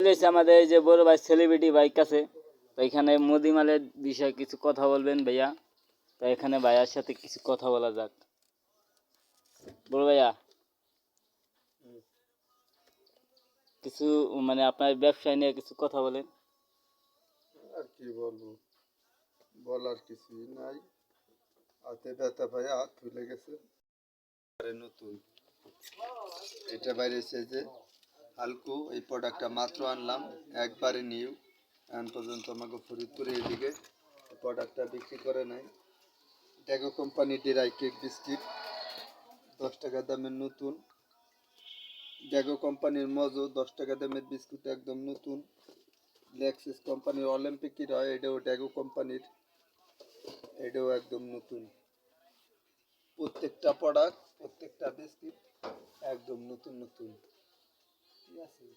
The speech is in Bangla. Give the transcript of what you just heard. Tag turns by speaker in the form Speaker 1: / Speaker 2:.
Speaker 1: রয়েছে আমাদের এই যে বড় ভাই সেলিব্রিটি বাইক আছে তো এখানে মোদি মালের বিষয়ে কিছু কথা বলবেন ভাইয়া। তো এখানে ভাইয়ার সাথে কিছু কথা বলা যাক। বড় ভাইয়া, কিছু মানে আপনার ব্যবসায় নিয়ে কিছু কথা বলেন।
Speaker 2: আর কি বলব? বলার কিছুই নাই। হাতে ব্যথা পাই হাত ফুলে গেছে। নতুন। এটা বাইরেছে যে হালকু, এই প্রোডাক্টটা মাত্র আনলাম, একবারে নিউ এখন পর্যন্ত আমাকে ফরিদপুরে এদিকে প্রোডাক্টটা বিক্রি করে নাই। ড্যাগো কোম্পানি ডিরাই কেক বিস্কিট দশ টাকা দামের নতুন। ড্যাগো কোম্পানির মজো, দশ টাকা দামের বিস্কুট একদম নতুন। লেক্সিস কোম্পানির অলিম্পিকের হয় এটাও ড্যাগো কোম্পানির এটাও একদম নতুন। প্রত্যেকটা প্রোডাক্ট প্রত্যেকটা বিস্কিট একদম নতুন নতুন। e assim.